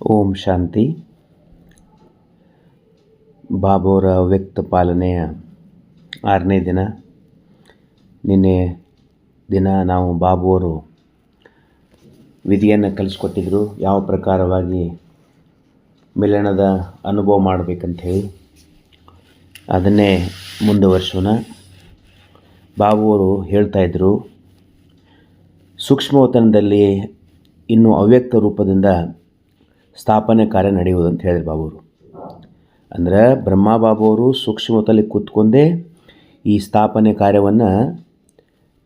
ಓಂ ಶಾಂತಿ. ಬಾಬೋರ ವ್ಯಕ್ತ ಪಾಲನೆಯ ಆರನೇ ದಿನ. ನಿನ್ನೆ ದಿನ ನಾವು ಬಾಬುವರು ವಿಧಿಯನ್ನು ಕಲಿಸ್ಕೊಟ್ಟಿದ್ರು. ಯಾವ ಪ್ರಕಾರವಾಗಿ ಮಿಲನದ ಅನುಭವ ಮಾಡಬೇಕಂಥೇಳಿ ಅದನ್ನೇ ಮುಂದುವರ್ಸೋಣ. ಬಾಬುವರು ಹೇಳ್ತಾಯಿದ್ರು ಸೂಕ್ಷ್ಮವತನದಲ್ಲಿ ಇನ್ನು ಅವ್ಯಕ್ತ ರೂಪದಿಂದ ಸ್ಥಾಪನೆ ಕಾರ್ಯ ನಡೆಯುವುದು ಅಂತ ಹೇಳಿದ್ರು ಬಾಬುವರು ಅಂದ್ರೆ ಬ್ರಹ್ಮ ಬಾಬುವರು ಸೂಕ್ಷ್ಮತಲ್ಲಿ ಕೂತ್ಕೊಂಡೇ ಈ ಸ್ಥಾಪನೆ ಕಾರ್ಯವನ್ನು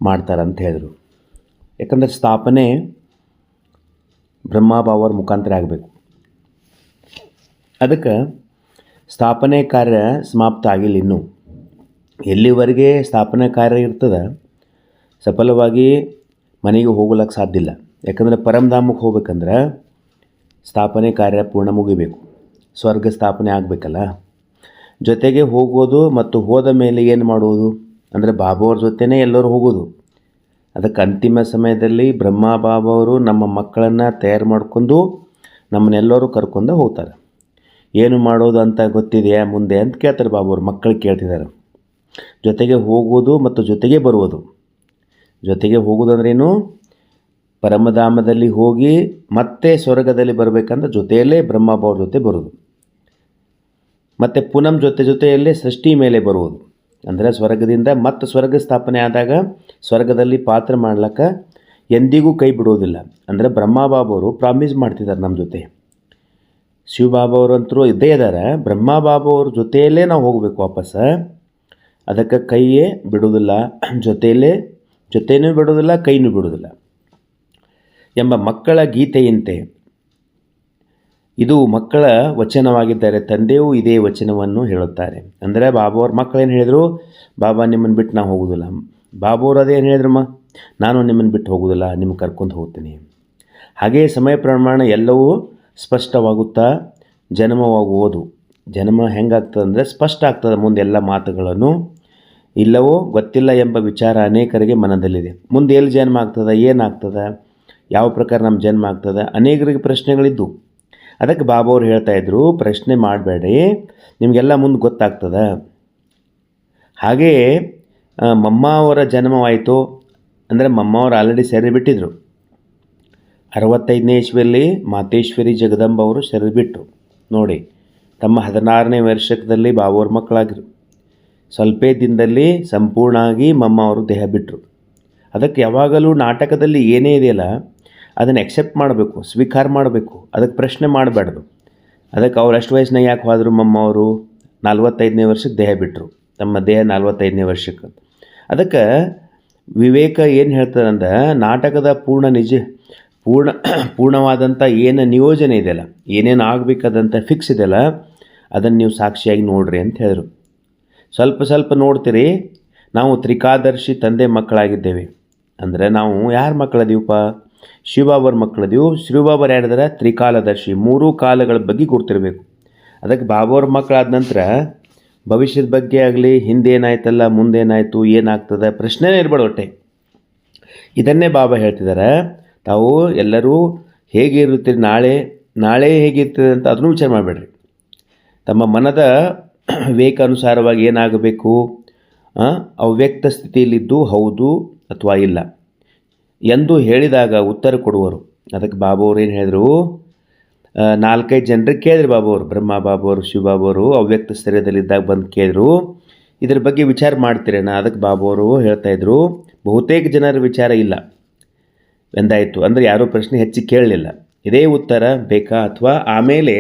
ಮಾಡ್ತಾರೆ ಅಂತ ಹೇಳಿದರು. ಯಾಕಂದರೆ ಸ್ಥಾಪನೆ ಬ್ರಹ್ಮ ಬಾಬುವರ ಮುಖಾಂತರ ಆಗಬೇಕು. ಅದಕ್ಕೆ ಸ್ಥಾಪನೆ ಕಾರ್ಯ ಸಮಾಪ್ತ ಆಗಿಲ್ಲ ಇನ್ನೂ. ಎಲ್ಲಿವರೆಗೆ ಸ್ಥಾಪನೆ ಕಾರ್ಯ ಇರ್ತದೆ? ಸಫಲವಾಗಿ ಮನೆಗೆ ಹೋಗ್ಲಿಕ್ಕೆ ಸಾಧ್ಯ ಇಲ್ಲ. ಯಾಕಂದರೆ ಪರಮಧಾಮಕ್ಕೆ ಹೋಗ್ಬೇಕಂದ್ರೆ ಸ್ಥಾಪನೆ ಕಾರ್ಯ ಪೂರ್ಣ ಮುಗಿಬೇಕು. ಸ್ವರ್ಗ ಸ್ಥಾಪನೆ ಆಗಬೇಕಲ್ಲ? ಜೊತೆಗೆ ಹೋಗೋದು ಮತ್ತು ಹೋದ ಮೇಲೆ ಏನು ಮಾಡುವುದು? ಅಂದರೆ ಬಾಬಾವ್ರ ಜೊತೆನೇ ಎಲ್ಲರೂ ಹೋಗೋದು. ಅದಕ್ಕೆ ಅಂತಿಮ ಸಮಯದಲ್ಲಿ ಬ್ರಹ್ಮ ಬಾಬಾವರು ನಮ್ಮ ಮಕ್ಕಳನ್ನು ತಯಾರು ಮಾಡ್ಕೊಂಡು ನಮ್ಮನ್ನೆಲ್ಲರೂ ಕರ್ಕೊಂಡು ಹೋಗ್ತಾರೆ. ಏನು ಮಾಡೋದು ಅಂತ ಗೊತ್ತಿದೆಯಾ ಮುಂದೆ ಅಂತ ಕೇಳ್ತಾರೆ ಬಾಬಾವ್ರು, ಮಕ್ಕಳು ಕೇಳ್ತಿದ್ದಾರೆ. ಜೊತೆಗೆ ಹೋಗೋದು ಮತ್ತು ಜೊತೆಗೆ ಬರುವುದು. ಜೊತೆಗೆ ಹೋಗೋದಂದ್ರೇನು ಪರಮಧಾಮದಲ್ಲಿ ಹೋಗಿ ಮತ್ತೆ ಸ್ವರ್ಗದಲ್ಲಿ ಬರಬೇಕಂದ್ರೆ ಜೊತೆಯಲ್ಲೇ ಬ್ರಹ್ಮಭಾವ ಜೊತೆ ಬರೋದು ಮತ್ತು ಪುನಂ ಜೊತೆ ಜೊತೆಯಲ್ಲೇ ಸೃಷ್ಟಿ ಮೇಲೆ ಬರುವುದು. ಅಂದರೆ ಸ್ವರ್ಗದಿಂದ ಮತ್ತು ಸ್ವರ್ಗ ಸ್ಥಾಪನೆ ಆದಾಗ ಸ್ವರ್ಗದಲ್ಲಿ ಪಾತ್ರ ಮಾಡ್ಲಿಕ್ಕೆ ಎಂದಿಗೂ ಕೈ ಬಿಡೋದಿಲ್ಲ. ಅಂದರೆ ಬ್ರಹ್ಮಬಾಬವರು ಪ್ರಾಮಿಸ್ ಮಾಡ್ತಿದ್ದಾರೆ ನಮ್ಮ ಜೊತೆ. ಶಿವಬಾಬಾವರು ಅಂತರೂ ಇದ್ದೇ ಇದ್ದಾರೆ ಬ್ರಹ್ಮಬಾಬವ್ರ ಜೊತೆಯಲ್ಲೇ ನಾವು ಹೋಗಬೇಕು ವಾಪಸ್. ಅದಕ್ಕೆ ಕೈಯೇ ಬಿಡೋದಿಲ್ಲ. ಜೊತೆಯಲ್ಲೇ ಜೊತೆಯೂ ಬಿಡೋದಿಲ್ಲ, ಕೈನೂ ಬಿಡೋದಿಲ್ಲ. ಎಂಬ ಮಕ್ಕಳ ಗೀತೆಯಂತೆ. ಇದು ಮಕ್ಕಳ ವಚನವಾಗಿದ್ದಾರೆ ತಂದೆಯೂ ಇದೇ ವಚನವನ್ನು ಹೇಳುತ್ತಾರೆ. ಅಂದರೆ ಬಾಬಾವ್ರ ಮಕ್ಕಳೇನು ಹೇಳಿದರು? ಬಾಬಾ, ನಿಮ್ಮನ್ನು ಬಿಟ್ಟು ನಾವು ಹೋಗೋದಿಲ್ಲ ಬಾಬಾವ್ರು ಅದೇನು ಹೇಳಿದ್ರಮ್ಮ ನಾನು ನಿಮ್ಮನ್ನು ಬಿಟ್ಟು ಹೋಗೋದಿಲ್ಲ ನಿಮ್ಗೆ ಕರ್ಕೊಂಡು ಹೋಗ್ತೀನಿ. ಹಾಗೇ ಸಮಯ ಪ್ರಮಾಣ ಎಲ್ಲವೂ ಸ್ಪಷ್ಟವಾಗುತ್ತಾ ಜನ್ಮವಾಗುವುದು. ಜನ್ಮ ಹೆಂಗಾಗ್ತದೆ ಅಂದರೆ ಸ್ಪಷ್ಟ ಆಗ್ತದೆ ಮುಂದೆ ಎಲ್ಲ ಮಾತುಗಳನ್ನು. ಇಲ್ಲವೋ ಗೊತ್ತಿಲ್ಲ ಎಂಬ ವಿಚಾರ ಅನೇಕರಿಗೆ ಮನದಲ್ಲಿದೆ. ಮುಂದೆ ಎಲ್ಲಿ ಜನ್ಮ ಆಗ್ತದೆ, ಏನಾಗ್ತದೆ? ಯಾವ ಪ್ರಕಾರ ನಮ್ಮ ಜನ್ಮ ಆಗ್ತದೆ? ಅನೇಕರಿಗೆ ಪ್ರಶ್ನೆಗಳಿದ್ದವು ಅದಕ್ಕೆ ಬಾಬಾ ಹೇಳ್ತಾ ಹೇಳ್ತಾಯಿದ್ರು ಪ್ರಶ್ನೆ ಮಾಡಬೇಡಿ, ನಿಮಗೆಲ್ಲ ಮುಂದೆ ಗೊತ್ತಾಗ್ತದೆ. ಹಾಗೆಯೇ ಮಮ್ಮ ಅವರ ಜನ್ಮವಾಯಿತು. ಅಂದರೆ ಮಮ್ಮ ಅವರು ಆಲ್ರೆಡಿ ಸೆರೆ ಬಿಟ್ಟಿದ್ರು. ಅರವತ್ತೈದನೇ ಇಸ್ವಿಯಲ್ಲಿ ಮಾತೇಶ್ವರಿ ಜಗದಂಬ ಅವರು ಸೆರೆ ಬಿಟ್ಟರು ನೋಡಿ, ತಮ್ಮ ಹದಿನಾರನೇ ವರ್ಷದಲ್ಲಿ ಬಾಬುವ್ರ ಮಕ್ಕಳಾಗಿರು ಸ್ವಲ್ಪೇ ದಿನದಲ್ಲಿ ಸಂಪೂರ್ಣವಾಗಿ ಮಮ್ಮ ಅವರು ದೇಹ ಬಿಟ್ಟರು ಅದಕ್ಕೆ ಯಾವಾಗಲೂ ನಾಟಕದಲ್ಲಿ ಏನೇ ಇದೆಯಲ್ಲ, ಅದನ್ನು ಎಕ್ಸೆಪ್ಟ್ ಮಾಡಬೇಕು, ಸ್ವೀಕಾರ ಮಾಡಬೇಕು, ಅದಕ್ಕೆ ಪ್ರಶ್ನೆ ಮಾಡಬಾರ್ದು ಅದಕ್ಕೆ ಅವ್ರು ಅಷ್ಟು ವಯಸ್ಸಿನಾಗ ಯಾಕೆ ಹೋದರು ಮಮ್ಮ ಅವರು? ನಲ್ವತ್ತೈದನೇ ವರ್ಷಕ್ಕೆ ದೇಹ ಬಿಟ್ಟರು ತಮ್ಮ ದೇಹ ನಲ್ವತ್ತೈದನೇ ವರ್ಷಕ್ಕೆ. ಅದಕ್ಕೆ ವಿವೇಕ ಏನು ಹೇಳ್ತದಂದ್ರೆ ನಾಟಕದ ಪೂರ್ಣ ನಿಜ, ಪೂರ್ಣ ಪೂರ್ಣವಾದಂಥ ಏನು ನಿಯೋಜನೆ ಇದೆಯಲ್ಲ, ಏನೇನು ಆಗಬೇಕಾದಂಥ ಫಿಕ್ಸ್ ಇದೆಯಲ್ಲ, ಅದನ್ನು ನೀವು ಸಾಕ್ಷಿಯಾಗಿ ನೋಡ್ರಿ ಅಂತ ಹೇಳಿದರು. ಸ್ವಲ್ಪ ಸ್ವಲ್ಪ ನೋಡ್ತೀರಿ, ನಾವು ತ್ರಿಕಾದರ್ಶಿ ತಂದೆ ಮಕ್ಕಳಾಗಿದ್ದೇವೆ. ಅಂದರೆ ನಾವು ಯಾರ ಮಕ್ಕಳದೀವಪ್ಪ ಶಿವಬಾಬರ ಮಕ್ಕಳದೀವು ಶಿವಬಾಬರು ಹೇಳಿದ್ರೆ ತ್ರಿಕಾಲದರ್ಶಿ. ಮೂರೂ ಕಾಲಗಳ ಬಗ್ಗೆ ಗುರ್ತಿರಬೇಕು. ಅದಕ್ಕೆ ಬಾಬಾವ್ರ ಮಕ್ಕಳಾದ ನಂತರ ಭವಿಷ್ಯದ ಬಗ್ಗೆ ಆಗಲಿ, ಹಿಂದೇನಾಯ್ತಲ್ಲ, ಮುಂದೇನಾಯಿತು, ಏನಾಗ್ತದೆ, ಪ್ರಶ್ನೆನೇ ಇರಬಾರ್ದು ಒಟ್ಟೆ. ಇದನ್ನೇ ಬಾಬಾ ಹೇಳ್ತಿದ್ದಾರೆ. ತಾವು ಎಲ್ಲರೂ ಹೇಗೆ ಇರುತ್ತೀರಿ, ನಾಳೆ ನಾಳೆ ಹೇಗಿರ್ತದೆ ಅಂತ ಅದನ್ನು ವಿಚಾರ ಮಾಡಬೇಡ್ರಿ. ತಮ್ಮ ಮನದ ವಿವೇಕ ಅನುಸಾರವಾಗಿ ಏನಾಗಬೇಕು ಅವ್ಯಕ್ತ ಸ್ಥಿತಿಯಲ್ಲಿದ್ದು ಹೌದು ಅಥವಾ ಇಲ್ಲ. ಎಂದು ಹೇಳಿದಾಗ ಉತ್ತರ ಕೊಡುವರು. ಅದಕ್ಕೆ ಬಾಬು ಅವ್ರು ಏನು ಹೇಳಿದರು? ನಾಲ್ಕೈದು ಜನರಿಗೆ ಕೇಳಿದ್ರು ಬಾಬು ಅವರು. ಬ್ರಹ್ಮ ಬಾಬು ಅವರು ಶಿವಬಾಬು ಅವರು ಅವ್ಯಕ್ತ ಸ್ಥಿರದಲ್ಲಿದ್ದಾಗ ಬಂದು ಕೇಳಿದ್ರು. ಇದ್ರ ಬಗ್ಗೆ ವಿಚಾರ ಮಾಡ್ತಿರೇನಾ? ಅದಕ್ಕೆ ಬಾಬು ಅವರು ಹೇಳ್ತಾಯಿದ್ರು ಬಹುತೇಕ ಜನರ ವಿಚಾರ ಇಲ್ಲ. ಎಂದಾಯಿತು? ಅಂದರೆ ಯಾರೂ ಪ್ರಶ್ನೆ ಹೆಚ್ಚಿಗೆ ಕೇಳಲಿಲ್ಲ. ಇದೇ ಉತ್ತರ ಬೇಕಾ ಅಥವಾ ಆಮೇಲೆ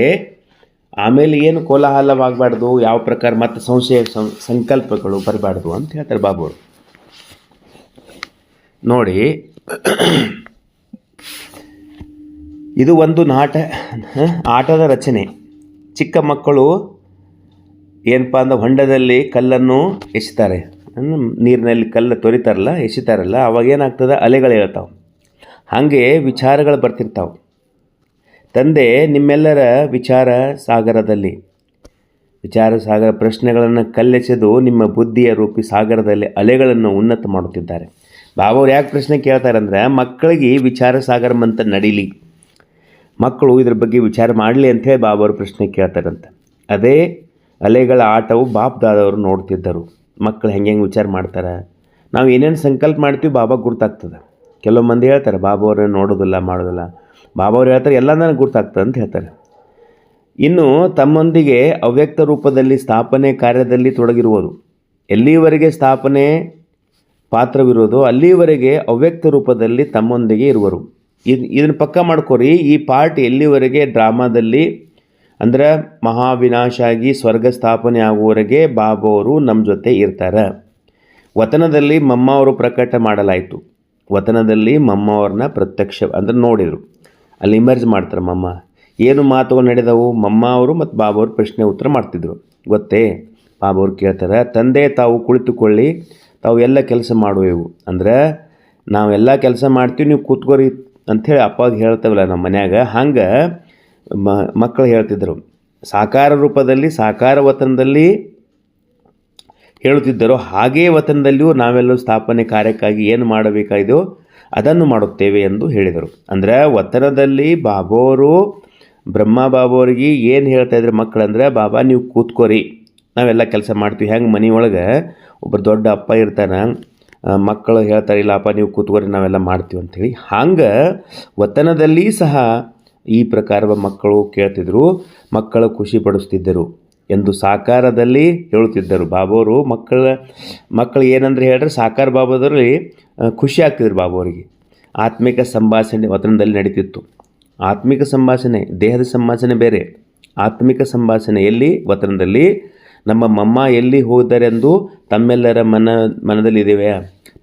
ಆಮೇಲೆ ಏನು ಕೋಲಾಹಲವಾಗಬಾರ್ದು? ಯಾವ ಪ್ರಕಾರ ಮತ್ತು ಸಂಶಯ ಸಂಕಲ್ಪಗಳು ಬರಬಾರ್ದು ಅಂತ ಹೇಳ್ತಾರೆ ಬಾಬು ಅವರು. ನೋಡಿ. ಇದು ಒಂದು ನಾಟ ಆಟದ ರಚನೆ. ಚಿಕ್ಕ ಮಕ್ಕಳು ಏನಪ್ಪ ಅಂದ್ರೆ ಹೊಂಡದಲ್ಲಿ ಕಲ್ಲನ್ನು ಎಸಿತಾರೆ. ನೀರಿನಲ್ಲಿ ಕಲ್ಲು ತೊರಿತಾರಲ್ಲ, ಎಸಿತಾರಲ್ಲ, ಅವಾಗ ಏನಾಗ್ತದೆ? ಅಲೆಗಳು ಹೇಳ್ತಾವೆ. ಹಾಗೆ ವಿಚಾರಗಳು ಬರ್ತಿರ್ತಾವೆ. ತಂದೆ, ನಿಮ್ಮೆಲ್ಲರ ವಿಚಾರ ಸಾಗರದಲ್ಲಿ. ವಿಚಾರ ಸಾಗರ ಪ್ರಶ್ನೆಗಳನ್ನು ಕಲ್ಲೆಸೆದು ನಿಮ್ಮ ಬುದ್ಧಿಯ ರೂಪಿ ಸಾಗರದಲ್ಲಿ ಅಲೆಗಳನ್ನು ಉನ್ನತ ಮಾಡುತ್ತಿದ್ದಾರೆ. ಬಾಬವ್ರು ಯಾಕೆ ಪ್ರಶ್ನೆ ಕೇಳ್ತಾರಂದ್ರೆ, ಮಕ್ಕಳಿಗೆ ವಿಚಾರ ಸಾಗರ ಮಂತ್ರ ನಡೀಲಿ. ಮಕ್ಕಳು ಇದ್ರ ಬಗ್ಗೆ ವಿಚಾರ ಮಾಡಲಿ ಅಂಥೇಳಿ ಬಾಬವರು ಪ್ರಶ್ನೆ ಕೇಳ್ತಾರಂತೆ. ಅದೇ ಅಲೆಗಳ ಆಟವು ಬಾಪ್ ದಾದವರು ನೋಡ್ತಿದ್ದರು. ಮಕ್ಕಳು ಹೆಂಗೆ ಹೆಂಗೆ ವಿಚಾರ ಮಾಡ್ತಾರೆ? ನಾವು ಏನೇನು ಸಂಕಲ್ಪ ಮಾಡ್ತೀವಿ ಬಾಬಾ ಗುರ್ತಾಗ್ತದೆ. ಕೆಲವು ಮಂದಿ ಹೇಳ್ತಾರೆ, ಬಾಬಾ ನೋಡೋದಿಲ್ಲ, ಮಾಡೋದಿಲ್ಲ. ಬಾಬಾ ಅವ್ರು ಹೇಳ್ತಾರೆ ಎಲ್ಲ ನನಗೆ ಗುರ್ತಾಗ್ತದೆ ಅಂತ ಹೇಳ್ತಾರೆ. ಇನ್ನು ತಮ್ಮೊಂದಿಗೆ ಅವ್ಯಕ್ತ ರೂಪದಲ್ಲಿ ಸ್ಥಾಪನೆ ಕಾರ್ಯದಲ್ಲಿ ತೊಡಗಿರುವುದು ಎಲ್ಲಿವರೆಗೆ ಸ್ಥಾಪನೆ ಪಾತ್ರವಿರೋದು ಅಲ್ಲಿವರೆಗೆ ಅವ್ಯಕ್ತ ರೂಪದಲ್ಲಿ ತಮ್ಮೊಂದಿಗೆ ಇರುವರು. ಇದು, ಇದನ್ನು ಪಕ್ಕ ಮಾಡ್ಕೊರಿ. ಈ ಪಾರ್ಟ್ ಎಲ್ಲಿವರೆಗೆ ಡ್ರಾಮಾದಲ್ಲಿ ಅಂದ್ರೆ ಮಹಾವಿನಾಶ ಆಗಿ ಸ್ವರ್ಗ ಸ್ಥಾಪನೆ ಆಗುವವರೆಗೆ ಬಾಬವರು ನಮ್ಮ ಜೊತೆ ಇರ್ತಾರೆ. ವತನದಲ್ಲಿ ಮಮ್ಮ ಅವರು ಪ್ರಕಟ ಮಾಡಲಾಯಿತು. ವತನದಲ್ಲಿ ಮಮ್ಮ ಅವ್ರನ್ನ ಪ್ರತ್ಯಕ್ಷ, ಅಂದ್ರೆ ನೋಡಿದರು. ಅಲ್ಲಿ ಇಮರ್ಜ್ ಮಾಡ್ತಾರೆ ಮಮ್ಮ. ಏನು ಮಾತುಗಳು ನಡೆದವು? ಮಮ್ಮ ಅವರು ಮತ್ತು ಬಾಬು ಅವರು ಪ್ರಶ್ನೆ ಉತ್ತರ ಮಾಡ್ತಿದ್ರು. ಗೊತ್ತೇ? ಬಾಬು ಅವ್ರು ಕೇಳ್ತಾರೆ, ತಂದೆ ತಾವು ಕುಳಿತುಕೊಳ್ಳಿ. ತಾವು ಎಲ್ಲ ಕೆಲಸ ಮಾಡುವೆವು ಅಂದ್ರೆ ನಾವೆಲ್ಲ ಕೆಲಸ ಮಾಡ್ತೀವಿ, ನೀವು ಕೂತ್ಕೋರಿ ಅಂಥೇಳಿ ಅಪ್ಪಾಗ ಹೇಳ್ತೇವಲ್ಲ ನಮ್ಮ ಮನ್ಯಾಗ. ಹಂಗೆ ಮಕ್ಕಳು ಹೇಳ್ತಿದ್ದರು ಸಾಕಾರ ರೂಪದಲ್ಲಿ, ಸಾಕಾರ ವತನದಲ್ಲಿ ಹೇಳುತ್ತಿದ್ದರು. ಹಾಗೇ ವತನದಲ್ಲಿಯೂ ನಾವೆಲ್ಲರೂ ಸ್ಥಾಪನೆ ಕಾರ್ಯಕ್ಕಾಗಿ ಏನು ಮಾಡಬೇಕಾಗಿದೆಯೋ ಅದನ್ನು ಮಾಡುತ್ತೇವೆ ಎಂದು ಹೇಳಿದರು. ಅಂದರೆ ವತನದಲ್ಲಿ ಬಾಬೋರು, ಬ್ರಹ್ಮ ಬಾಬೋರಿಗೆ ಏನು ಹೇಳ್ತಾ ಇದ್ರು ಮಕ್ಕಳಂದ್ರೆ ಬಾಬಾ, ನೀವು ಕೂತ್ಕೋರಿ. ನಾವೆಲ್ಲ ಕೆಲಸ ಮಾಡ್ತೀವಿ. ಹೆಂಗೆ ಮನೆಯೊಳಗೆ ಒಬ್ಬರು ದೊಡ್ಡ ಅಪ್ಪ ಇರ್ತಾನೆ. ಮಕ್ಕಳು ಹೇಳ್ತಾರೆ, ಇಲ್ಲ ಅಪ್ಪ, ನೀವು ಕೂತ್ಕೊರಿ ನಾವೆಲ್ಲ ಮಾಡ್ತೀವಿ ಅಂಥೇಳಿ ಹಂಗೆ ವತನದಲ್ಲಿ ಸಹ ಈ ಪ್ರಕಾರ ಮಕ್ಕಳು ಕೇಳ್ತಿದ್ರು, ಮಕ್ಕಳು ಖುಷಿ ಪಡಿಸ್ತಿದ್ದರು ಎಂದು ಸಾಕಾರದಲ್ಲಿ ಹೇಳುತ್ತಿದ್ದರು. ಬಾಬೋರು ಮಕ್ಕಳ, ಮಕ್ಕಳು ಏನಂದ್ರೆ ಹೇಳ್ರೆ ಸಾಕಾರ ಬಾಬಾದಲ್ಲಿ ಖುಷಿ ಆಗ್ತಿದ್ರು ಬಾಬೋರಿಗೆ. ಆತ್ಮಿಕ ಸಂಭಾಷಣೆ ವತನದಲ್ಲಿ ನಡೀತಿತ್ತು. ಆತ್ಮಿಕ ಸಂಭಾಷಣೆ, ದೇಹದ ಸಂಭಾಷಣೆ ಬೇರೆ. ಆತ್ಮಿಕ ಸಂಭಾಷಣೆ ಎಲ್ಲಿ ವತನದಲ್ಲಿ ನಮ್ಮ ಮಮ್ಮ ಎಲ್ಲಿ ಹೋದರೆಂದು ತಮ್ಮೆಲ್ಲರ ಮನ ಮನದಲ್ಲಿದ್ದೇವೆ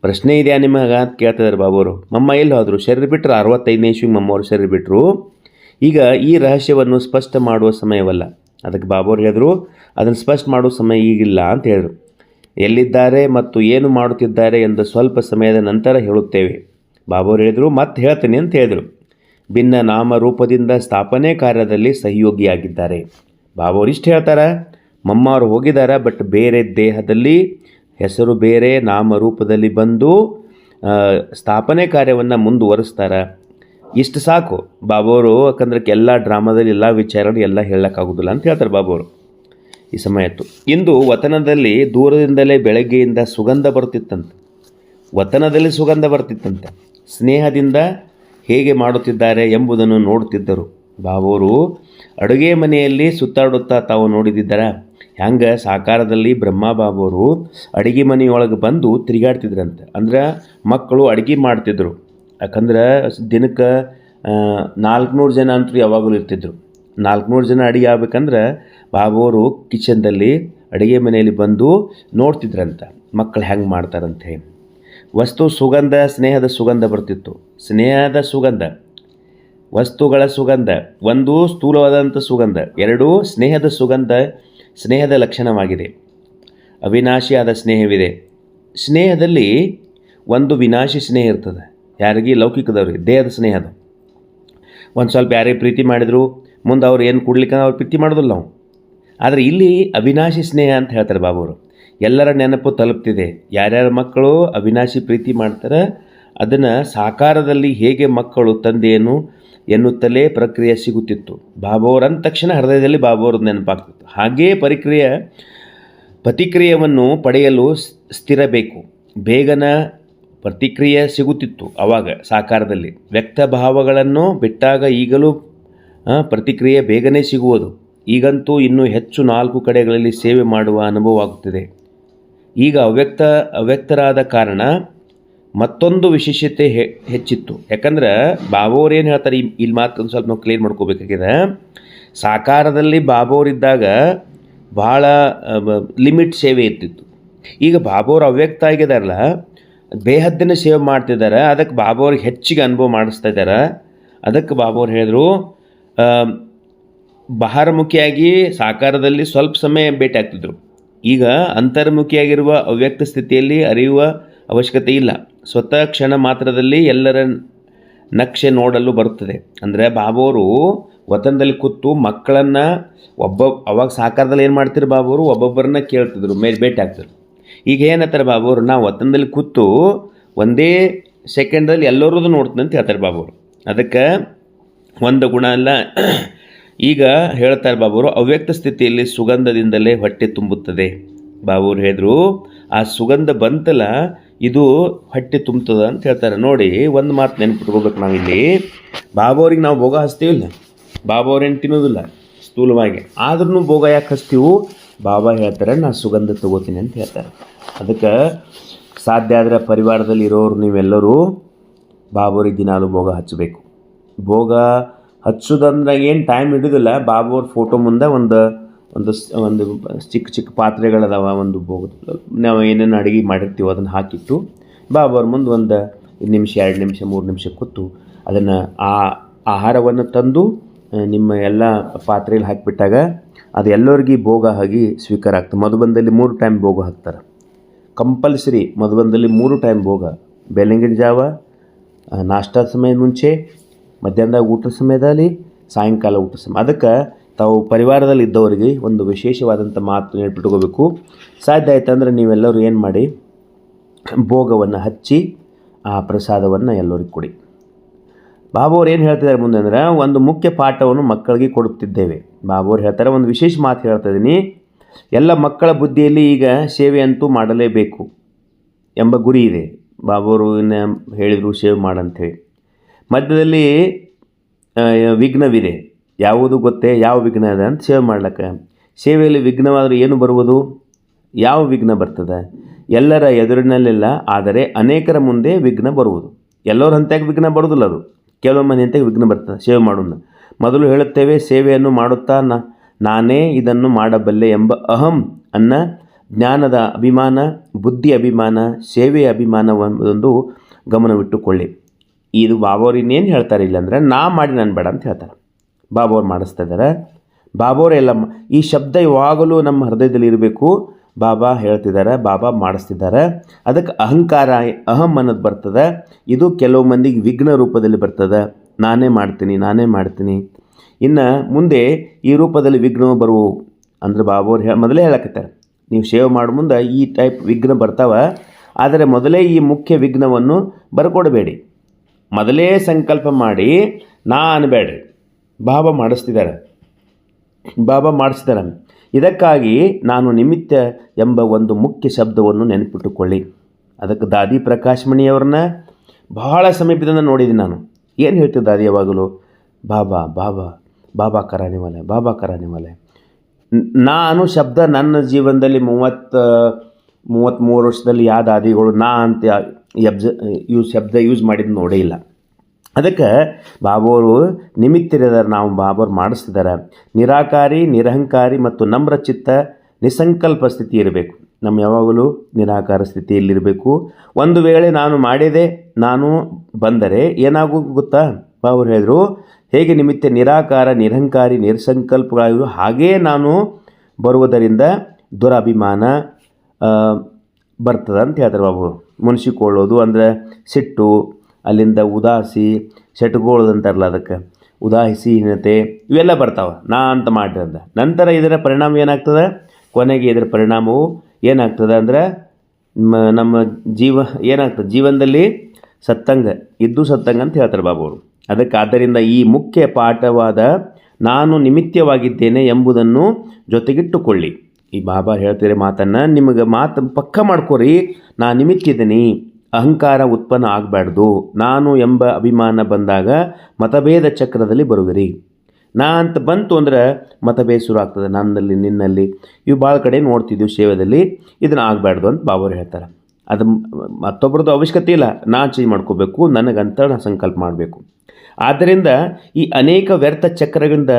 ಪ್ರಶ್ನೆ ಇದೆಯಾ ನಿಮಗೆ? ಅಂತ ಕೇಳ್ತಿದ್ದಾರೆ ಬಾಬೋರು ಮಮ್ಮ ಎಲ್ಲಿ ಹೋದರು? ಶರೀರ ಬಿಟ್ಟರು ಅರವತ್ತೈದನೇ ಇಸ್ವಿಗೆ ಮಮ್ಮವರು ಶರೀರ ಬಿಟ್ಟರು ಈಗ ಈ ರಹಸ್ಯವನ್ನು ಸ್ಪಷ್ಟ ಮಾಡುವ ಸಮಯವಲ್ಲ. ಅದಕ್ಕೆ ಬಾಬೋರು ಹೇಳಿದ್ರು, ಅದನ್ನು ಸ್ಪಷ್ಟ ಮಾಡುವ ಸಮಯ ಈಗಿಲ್ಲ ಅಂತ ಹೇಳಿದರು. ಎಲ್ಲಿದ್ದಾರೆ ಮತ್ತು ಏನು ಮಾಡುತ್ತಿದ್ದಾರೆ ಎಂದು ಸ್ವಲ್ಪ ಸಮಯದ ನಂತರ ಹೇಳುತ್ತೇವೆ. ಬಾಬೋರು ಹೇಳಿದರು, ಮತ್ತೆ ಹೇಳ್ತೀನಿ ಅಂತ ಹೇಳಿದರು. ಭಿನ್ನ ನಾಮರೂಪದಿಂದ ಸ್ಥಾಪನೆ ಕಾರ್ಯದಲ್ಲಿ ಸಹಯೋಗಿಯಾಗಿದ್ದಾರೆ. ಬಾಬೋರು ಇಷ್ಟು ಹೇಳ್ತಾರೆ? ಮಮ್ಮ ಅವರು ಹೋಗಿದ್ದಾರೆ ಬಟ್ ಬೇರೆ ದೇಹದಲ್ಲಿ, ಹೆಸರು ಬೇರೆ, ನಾಮ ರೂಪದಲ್ಲಿ ಬಂದು ಸ್ಥಾಪನೆ ಕಾರ್ಯವನ್ನು ಮುಂದುವರೆಸ್ತಾರೆ. ಇಷ್ಟು ಸಾಕು. ಬಾಬೋರು ಯಾಕಂದ್ರೆ ಎಲ್ಲ ಡ್ರಾಮಾದಲ್ಲಿ ಎಲ್ಲ ವಿಚಾರಗಳು ಎಲ್ಲ ಹೇಳೋಕ್ಕಾಗೋದಿಲ್ಲ ಅಂತ ಹೇಳ್ತಾರೆ ಬಾಬೋರು ಈ ಸಮಯತ್ತು. ಇಂದು ವತನದಲ್ಲಿ, ದೂರದಿಂದಲೇ ಬೆಳಗ್ಗೆಯಿಂದ ಸುಗಂಧ ಬರುತ್ತಿತ್ತಂತೆ ವತನದಲ್ಲಿ ಸುಗಂಧ ಬರ್ತಿತ್ತಂತೆ. ಸ್ನೇಹದಿಂದ ಹೇಗೆ ಮಾಡುತ್ತಿದ್ದಾರೆ ಎಂಬುದನ್ನು ನೋಡುತ್ತಿದ್ದರು ಬಾಬೋರು ಅಡುಗೆ ಮನೆಯಲ್ಲಿ ಸುತ್ತಾಡುತ್ತಾ ತಾವು ನೋಡಿದಿದ್ದರ? ಹೆಂಗೆ ಸಾಕಾರದಲ್ಲಿ ಬ್ರಹ್ಮ ಬಾಬೋರು ಅಡುಗೆ ಮನೆಯೊಳಗೆ ಬಂದು ತಿರುಗಾಡ್ತಿದ್ರಂತೆ. ಅಂದ್ರೆ ಮಕ್ಕಳು ಅಡುಗೆ ಮಾಡ್ತಿದ್ರು. ಯಾಕಂದ್ರೆ ದಿನಕ್ಕೆ ನಾಲ್ಕುನೂರು ಜನ ಅಂತೂ ಯಾವಾಗಲೂ ಇರ್ತಿದ್ರು. ನಾಲ್ಕುನೂರು ಜನ ಅಡುಗೆ ಆಗ್ಬೇಕಂದ್ರೆ ಬಾಬೋರು ಕಿಚನ್ದಲ್ಲಿ ಅಡುಗೆ ಮನೆಯಲ್ಲಿ ಬಂದು ನೋಡ್ತಿದ್ರಂತೆ. ಮಕ್ಕಳು ಹೆಂಗೆ ಮಾಡ್ತಾರಂತ. ವಸ್ತು ಸುಗಂಧ, ಸ್ನೇಹದ ಸುಗಂಧ ಬರ್ತಿತ್ತು. ಸ್ನೇಹದ ಸುಗಂಧ, ವಸ್ತುಗಳ ಸುಗಂಧ, ಒಂದು ಸ್ಥೂಲವಾದಂಥ ಸುಗಂಧ, ಎರಡು ಸ್ನೇಹದ ಸುಗಂಧ ಸ್ನೇಹದ ಲಕ್ಷಣವಾಗಿದೆ. ಅವಿನಾಶಿಯಾದ ಸ್ನೇಹವಿದೆ. ಸ್ನೇಹದಲ್ಲಿ ಒಂದು ವಿನಾಶಿ ಸ್ನೇಹ ಇರ್ತದೆ. ಯಾರಿಗೆ ಲೌಕಿಕದವ್ರಿಗೆ, ದೇಹದ ಸ್ನೇಹದ. ಒಂದು ಸ್ವಲ್ಪ ಯಾರಿಗೆ ಪ್ರೀತಿ ಮಾಡಿದ್ರು, ಮುಂದೆ ಅವ್ರು ಏನು ಕೊಡ್ಲಿಕ್ಕೆ ಅವ್ರು ಪ್ರೀತಿ ಮಾಡೋದಿಲ್ಲ ನಾವು ಆದರೆ ಇಲ್ಲಿ ಅವಿನಾಶಿ ಸ್ನೇಹ ಅಂತ ಹೇಳ್ತಾರೆ ಬಾಬುವರು. ಎಲ್ಲರ ನೆನಪು ತಲುಪ್ತಿದೆ. ಯಾರ್ಯಾರ ಮಕ್ಕಳು ಅವಿನಾಶಿ ಪ್ರೀತಿ ಮಾಡ್ತಾರೆ, ಅದನ್ನು ಸಾಕಾರದಲ್ಲಿ ಹೇಗೆ ಮಕ್ಕಳು, ತಂದೆಯನ್ನು ಎನ್ನುತ್ತಲೇ ಪ್ರಕ್ರಿಯೆ ಸಿಗುತ್ತಿತ್ತು. ಬಾಬೋರ್ ಅಂದ ತಕ್ಷಣ ಹೃದಯದಲ್ಲಿ ಬಾಬೋರ್ ನೆನಪಾಗ್ತಿತ್ತು. ಹಾಗೇ ಪರಿಕ್ರಿಯೆ, ಪ್ರತಿಕ್ರಿಯೆಯನ್ನು ಪಡೆಯಲು ಸ್ಥಿರಬೇಕು. ಸ್ಥಿರ ಬೇಕು ಬೇಗನ ಪ್ರತಿಕ್ರಿಯೆ ಸಿಗುತ್ತಿತ್ತು ಆವಾಗ ಸಾಕಾರದಲ್ಲಿ. ವ್ಯಕ್ತ ಭಾವಗಳನ್ನು ಬಿಟ್ಟಾಗ ಈಗಲೂ ಪ್ರತಿಕ್ರಿಯೆ ಬೇಗನೆ ಸಿಗುವುದು. ಈಗಂತೂ ಇನ್ನೂ ಹೆಚ್ಚು ನಾಲ್ಕು ಕಡೆಗಳಲ್ಲಿ ಸೇವೆ ಮಾಡುವ ಅನುಭವ ಆಗುತ್ತಿದೆ ಈಗ ಅವ್ಯಕ್ತ, ಅವ್ಯಕ್ತರಾದ ಕಾರಣ ಮತ್ತೊಂದು ವಿಶೇಷತೆ ಹೆಚ್ಚಿತ್ತು. ಯಾಕಂದ್ರೆ ಬಾಬೋರು ಏನು ಹೇಳ್ತಾರೆ, ಈ- ಇಲ್ಲಿ ಮಾತು ಒಂದು ಸ್ವಲ್ಪ ನಾವು ಕ್ಲಿಯರ್ ಮಾಡ್ಕೋಬೇಕಾಗಿದೆ. ಸಾಕಾರದಲ್ಲಿ ಬಾಬೋರಿದ್ದಾಗ ಭಾಳ ಲಿಮಿಟ್ ಸೇವೆ ಇರ್ತಿತ್ತು. ಈಗ ಬಾಬೋರು ಅವ್ಯಕ್ತ ಆಗಿದಾರಲ್ಲ, ಬೇಹದ್ದಿನ ಸೇವೆ ಮಾಡ್ತಿದ್ದಾರೆ, ಅದಕ್ಕೆ ಬಾಬೋರಿಗೆ ಹೆಚ್ಚಿಗೆ ಅನುಭವ ಮಾಡಿಸ್ತಾ ಇದ್ದಾರೆ. ಅದಕ್ಕೆ ಬಾಬೋರು ಹೇಳಿದ್ರು ಬಹಾರಮುಖಿಯಾಗಿ ಸಾಕಾರದಲ್ಲಿ ಸ್ವಲ್ಪ ಸಮಯ ಭೇಟಿ ಆಗ್ತಿದ್ರು ಈಗ ಅಂತರ್ಮುಖಿಯಾಗಿರುವ ಅವ್ಯಕ್ತ ಸ್ಥಿತಿಯಲ್ಲಿ ಅರಿಯುವ ಅವಶ್ಯಕತೆ ಇಲ್ಲ. ಸ್ವತಃ ಕ್ಷಣ ಮಾತ್ರದಲ್ಲಿ ಎಲ್ಲರ ನಕ್ಷೆ ನೋಡಲು ಬರುತ್ತದೆ. ಅಂದರೆ ಬಾಬೋರು ವತನದಲ್ಲಿ ಕೂತು ಮಕ್ಕಳನ್ನು ಒಬ್ಬ, ಅವಾಗ ಸಾಕಾರದಲ್ಲಿ ಏನು ಮಾಡ್ತಿರು ಬಾಬೋರು? ಒಬ್ಬೊಬ್ಬರನ್ನ ಕೇಳ್ತಿದ್ರು, ಮೇಲೆ ಭೇಟಿ ಆಗ್ತಿದ್ರು. ಈಗ ಏನಂತಾರೆ ಬಾಬೋರು? ನಾವು ವತನದಲ್ಲಿ ಕೂತು ಒಂದೇ ಸೆಕೆಂಡಲ್ಲಿ ಎಲ್ಲರದು ನೋಡ್ತೀನಿ ಅಂತ ಹೇಳ್ತಾರೆ ಬಾಬೋರು. ಅದಕ್ಕೆ ಒಂದು ಗುಣ ಅಲ್ಲ. ಈಗ ಹೇಳ್ತಾರೆ ಬಾಬುರು, ಅವ್ಯಕ್ತ ಸ್ಥಿತಿಯಲ್ಲಿ ಸುಗಂಧದಿಂದಲೇ ಹೊಟ್ಟೆ ತುಂಬುತ್ತದೆ. ಬಾಬುರು ಹೇಳಿದ್ರು, ಆ ಸುಗಂಧ ಬಂತಲ್ಲ ಇದು ಹೊಟ್ಟೆ ತುಂಬ್ತದ ಅಂತ ಹೇಳ್ತಾರೆ. ನೋಡಿ, ಒಂದು ಮಾತು ನೆನ್ಪಿಟ್ಕೋಬೇಕು ನಾವಿಲ್ಲಿ. ಬಾಬೋರಿಗೆ ನಾವು ಭೋಗ ಹಚ್ತೀವಿಲ್ಲ ಬಾಬಾವ್ರೇನು ತಿನ್ನೋದಿಲ್ಲ, ಸ್ಥೂಲವಾಗಿ. ಆದ್ರೂ ಭೋಗ ಯಾಕೆ ಹಚ್ತೀವು? ಬಾಬಾ ಹೇಳ್ತಾರೆ, ನಾ ಸುಗಂಧ ತಗೋತೀನಿ ಅಂತ ಹೇಳ್ತಾರೆ. ಅದಕ್ಕೆ ಸಾಧ್ಯ ಆದರೆ ಪರಿವಾರದಲ್ಲಿ ಇರೋರು ನೀವೆಲ್ಲರೂ ಬಾಬೋರಿಗೆ ದಿನಾಲು ಭೋಗ ಹಚ್ಚಬೇಕು. ಭೋಗ ಹಚ್ಚೋದಂದ್ರೆ ಏನು ಟೈಮ್ ಹಿಡಿದಿಲ್ಲ. ಅವ್ರ ಫೋಟೋ ಮುಂದೆ ಒಂದು ಒಂದು ಒಂದು ಚಿಕ್ಕ ಚಿಕ್ಕ ಪಾತ್ರೆಗಳದಾವ ಒಂದು ನಾವು ಏನೇನು ಅಡುಗೆ ಮಾಡಿರ್ತೀವೋ ಅದನ್ನು ಹಾಕಿಟ್ಟು ಬಾಬೋರ್ ಮುಂದೆ ಒಂದು ನಿಮಿಷ, ಎರಡು ನಿಮಿಷ, ಮೂರು ನಿಮಿಷ ಕೂತು ಅದನ್ನು ಆ ಆಹಾರವನ್ನು ತಂದು ನಿಮ್ಮ ಎಲ್ಲ ಪಾತ್ರೆಯಲ್ಲಿ ಹಾಕಿಬಿಟ್ಟಾಗ ಅದು ಎಲ್ಲರಿಗೂ ಭೋಗ ಆಗಿ ಸ್ವೀಕಾರ ಆಗ್ತದೆ. ಮಧುಬಂದಲ್ಲಿ ಮೂರು ಟೈಮ್ ಭೋಗ ಹಾಕ್ತಾರೆ. ಕಂಪಲ್ಸರಿ ಮಧುಬಂದಲ್ಲಿ ಮೂರು ಟೈಮ್ ಭೋಗ. ಬೆಳಗಿನ ಜಾವ ನಾಷ್ಟ ಸಮಯ ಮುಂಚೆ, ಮಧ್ಯಾಹ್ನದಾಗ ಊಟದ ಸಮಯದಲ್ಲಿ, ಸಾಯಂಕಾಲ ಊಟದ ಸಮಯ ಅದಕ್ಕೆ ತಾವು ಪರಿವಾರದಲ್ಲಿ ಇದ್ದವರಿಗೆ ಒಂದು ವಿಶೇಷವಾದಂಥ ಮಾತು ಹೇಳ್ಬಿಟ್ಕೋಬೇಕು. ಸಾಧ್ಯ ಆಯ್ತು ಅಂದ್ರೆ ನೀವೆಲ್ಲರೂ ಏನು ಮಾಡಿ? ಭೋಗವನ್ನು ಹಚ್ಚಿ, ಆ ಪ್ರಸಾದವನ್ನು ಎಲ್ಲರಿಗೆ ಕೊಡಿ. ಬಾಬುವ್ರು ಏನು ಹೇಳ್ತಿದ್ದಾರೆ ಮುಂದೆ ಅಂದ್ರೆ, ಒಂದು ಮುಖ್ಯ ಪಾಠವನ್ನು ಮಕ್ಕಳಿಗೆ ಕೊಡುತ್ತಿದ್ದೇವೆ. ಬಾಬುವ್ರು ಹೇಳ್ತಾರೆ, ಒಂದು ವಿಶೇಷ ಮಾತು ಹೇಳ್ತಾ ಇದ್ದೀನಿ. ಎಲ್ಲ ಮಕ್ಕಳ ಬುದ್ಧಿಯಲ್ಲಿ ಈಗ ಸೇವೆ ಅಂತೂ ಮಾಡಲೇಬೇಕು ಎಂಬ ಗುರಿ ಇದೆ. ಬಾಬುವರು ಹೇಳಿದರು ಸೇವೆ ಮಾಡಂಥೇಳಿ ಮಧ್ಯದಲ್ಲಿ ವಿಘ್ನವಿದೆ. ಯಾವುದು ಗೊತ್ತೇ, ಯಾವ ವಿಘ್ನ ಇದೆ ಅಂತ ಸೇವೆ ಮಾಡ್ಲಿಕ್ಕೆ. ಸೇವೆಯಲ್ಲಿ ವಿಘ್ನವಾದರೆ ಏನು ಬರುವುದು? ಯಾವ ವಿಘ್ನ ಬರ್ತದೆ? ಎಲ್ಲರ ಎದುರಿನಲ್ಲೆಲ್ಲ, ಆದರೆ ಅನೇಕರ ಮುಂದೆ ವಿಘ್ನ ಬರುವುದು. ಎಲ್ಲರ ಹಂತಾಗ ವಿಘ್ನ ಬರುವುದಿಲ್ಲ ಅದು. ಕೆಲವೊಮ್ಮೆ ಹಂತಾಗ ವಿಘ್ನ ಬರ್ತದೆ ಸೇವೆ ಮಾಡೋಣ ಮೊದಲು ಹೇಳುತ್ತೇವೆ, ಸೇವೆಯನ್ನು ಮಾಡುತ್ತಾ ನಾ, ನಾನೇ ಇದನ್ನು ಮಾಡಬಲ್ಲೆ ಎಂಬ ಅಹಂ ಅನ್ನ, ಜ್ಞಾನದ ಅಭಿಮಾನ, ಬುದ್ಧಿ ಅಭಿಮಾನ, ಸೇವೆಯ ಅಭಿಮಾನವೊಂದು ಗಮನವಿಟ್ಟುಕೊಳ್ಳಿ. ಇದು ಬಾಬೋರಿನೇನು ಹೇಳ್ತಾರೆ ಇಲ್ಲಂದ್ರೆ, ನಾ ಮಾಡಿ ನಾನು ಬೇಡ ಅಂತ ಹೇಳ್ತಾರೆ. ಬಾಬೋರು ಮಾಡಿಸ್ತಾ ಇದ್ದಾರೆ. ಬಾಬೋರ್ ಎಲ್ಲ ಈ ಶಬ್ದ ಯಾವಾಗಲೂ ನಮ್ಮ ಹೃದಯದಲ್ಲಿ ಇರಬೇಕು. ಬಾಬಾ ಹೇಳ್ತಿದ್ದಾರೆ, ಬಾಬಾ ಮಾಡಿಸ್ತಿದ್ದಾರೆ. ಅದಕ್ಕೆ ಅಹಂಕಾರ, ಅಹಂ ಅನ್ನೋದು ಬರ್ತದೆ. ಇದು ಕೆಲವು ಮಂದಿಗೆ ವಿಘ್ನ ರೂಪದಲ್ಲಿ ಬರ್ತದೆ. ನಾನೇ ಮಾಡ್ತೀನಿ ನಾನೇ ಮಾಡ್ತೀನಿ. ಇನ್ನು ಮುಂದೆ ಈ ರೂಪದಲ್ಲಿ ವಿಘ್ನ ಬರುವು ಅಂದ್ರೆ ಬಾಬೋರು ಹೇಳಿ ಮೊದಲೇ ಹೇಳಕತ್ತಾರೆ. ನೀವು ಸೇವೆ ಮಾಡೋ ಮುಂದೆ ಈ ಟೈಪ್ ವಿಘ್ನ ಬರ್ತಾವ. ಆದರೆ ಮೊದಲೇ ಈ ಮುಖ್ಯ ವಿಘ್ನವನ್ನು ಬರ್ಕೊಡಬೇಡಿ. ಮೊದಲೇ ಸಂಕಲ್ಪ ಮಾಡಿ, ನಾನು ಅನ್ಬೇಡ್ರಿ ಬಾಬಾ ಮಾಡಿಸ್ತಿದ್ದಾರೆ. ಬಾಬಾ ಮಾಡಿಸ್ತಾರೆ ಇದಕ್ಕಾಗಿ ನಾನು ನಿಮಿತ್ತ ಎಂಬ ಒಂದು ಮುಖ್ಯ ಶಬ್ದವನ್ನು ನೆನಪಿಟ್ಟುಕೊಳ್ಳಿ. ಅದಕ್ಕೆ ದಾದಿ ಪ್ರಕಾಶ್ ಮಣಿಯವ್ರನ್ನ ಬಹಳ ಸಮೀಪದಿಂದ ನೋಡಿದ್ದೀನಿ ನಾನು. ಏನು ಹೇಳ್ತಿದ್ದೆ ದಾದಿ ಯಾವಾಗಲೂ? ಬಾಬಾ ಬಾಬಾ ಬಾಬಾ ಕರಾಣಿಮಲೆ ಬಾಬಾ ಕರಾಣಿಮಲೆ ನ್- ನಾನು ಶಬ್ದ ನನ್ನ ಜೀವನದಲ್ಲಿ ಮೂವತ್ತು ಮೂವತ್ತ್ಮೂರು ವರ್ಷದಲ್ಲಿ ಯಾವ ದಾದಿಗಳು ನಾ ಅಂತ ಯಬ್ಜ, ಯೂಸ್, ಶಬ್ದ ಯೂಸ್ ಮಾಡಿದ್ದು ನೋಡೇ ಇಲ್ಲ. ಅದಕ್ಕೆ ಬಾಬೋರು ನಿಮಿತ್ತಿರಿದಾರೆ ನಾವು ಬಾಬೋರು ಮಾಡಿಸ್ತಿದ್ದಾರೆ. ನಿರಾಕಾರಿ, ನಿರಹಂಕಾರಿ ಮತ್ತು ನಮ್ರಚಿತ್ತ ನಿಸಂಕಲ್ಪ ಸ್ಥಿತಿ ಇರಬೇಕು. ನಮ್ಮ ಯಾವಾಗಲೂ ನಿರಾಕಾರ ಸ್ಥಿತಿಯಲ್ಲಿರಬೇಕು. ಒಂದು ವೇಳೆ ನಾನು ಮಾಡಿದೆ, ನಾನು ಬಂದರೆ ಏನಾಗೋ ಗೊತ್ತಾ? ಬಾಬರು ಹೇಳಿದರು, ಹೇಗೆ ನಿಮಿತ್ತ ನಿರಾಕಾರ, ನಿರಹಂಕಾರಿ, ನಿರಸಂಕಲ್ಪಗಳಾಗಿರು ಹಾಗೇ ನಾನು ಬರುವುದರಿಂದ ದುರಭಿಮಾನ ಬರ್ತದೆ ಅಂತ ಹೇಳ್ತಾರೆ ಬಾಬು ಮುನಿಸಿಕೊಳ್ಳೋದು ಅಂದರೆ ಸಿಟ್ಟು ಅಲ್ಲಿಂದ ಉದಾಸಿ ಸೆಟ್ಕೊಳ್ಳೋದು ಅಂತಾರಲ್ಲ ಅದಕ್ಕೆ. ಉದಾಸೀನತೆ ಇವೆಲ್ಲ ಬರ್ತಾವೆ. ನಾ ಅಂತ ಮಾಡಿರಂದ ನಂತರ ಇದರ ಪರಿಣಾಮ ಏನಾಗ್ತದೆ? ಕೊನೆಗೆ ಇದರ ಪರಿಣಾಮವು ಏನಾಗ್ತದೆ ಅಂದ್ರೆ ನಮ್ಮ ಜೀವ, ಏನಾಗ್ತದೆ? ಜೀವನದಲ್ಲಿ ಸತ್ತಂಗ, ಇದ್ದು ಸತ್ತಂಗ ಅಂತ ಹೇಳ್ತಾರೆ ಬಾಬು ಅವರು. ಅದಕ್ಕೆ ಆದ್ದರಿಂದ ಈ ಮುಖ್ಯ ಪಾಠವಾದ ನಾನು ನಿಮಿತ್ತವಾಗಿದ್ದೇನೆ ಎಂಬುದನ್ನು ಜೊತೆಗಿಟ್ಟುಕೊಳ್ಳಿ. ಈ ಬಾಬಾ ಹೇಳ್ತಿರೋ ಮಾತನ್ನು ನಿಮಗೆ ಮಾತು ಪಕ್ಕ ಮಾಡ್ಕೊರಿ. ನಾ ನಿಮಿತ್ತಿದ್ದೀನಿ. ಅಹಂಕಾರ ಉತ್ಪನ್ನ ಆಗಬಾರ್ದು. ನಾನು ಎಂಬ ಅಭಿಮಾನ ಬಂದಾಗ ಮತಭೇದ ಚಕ್ರದಲ್ಲಿ ಬರುವಿರಿ. ನಾ ಅಂತ ಬಂತು ಅಂದ್ರೆ ಮತಭೇದ ಶುರು ಆಗ್ತದೆ. ನನ್ನಲ್ಲಿ, ನಿನ್ನಲ್ಲಿ, ಇವು ಭಾಳ ಕಡೆ ನೋಡ್ತಿದ್ದೀವಿ ಸೇವೆಯಲ್ಲಿ ಇದನ್ನು ಆಗಬಾರ್ದು ಅಂತ ಬಾಬರು ಹೇಳ್ತಾರೆ. ಅದು ಮತ್ತೊಬ್ಬರದ್ದು ಅವಶ್ಯಕತೆ ಇಲ್ಲ. ನಾ ಚೇಂಜ್ ಮಾಡ್ಕೋಬೇಕು. ನನಗಂತ ನಾನು ಸಂಕಲ್ಪ ಮಾಡಬೇಕು. ಆದ್ದರಿಂದ ಈ ಅನೇಕ ವ್ಯರ್ಥ ಚಕ್ರಗಳಿಂದ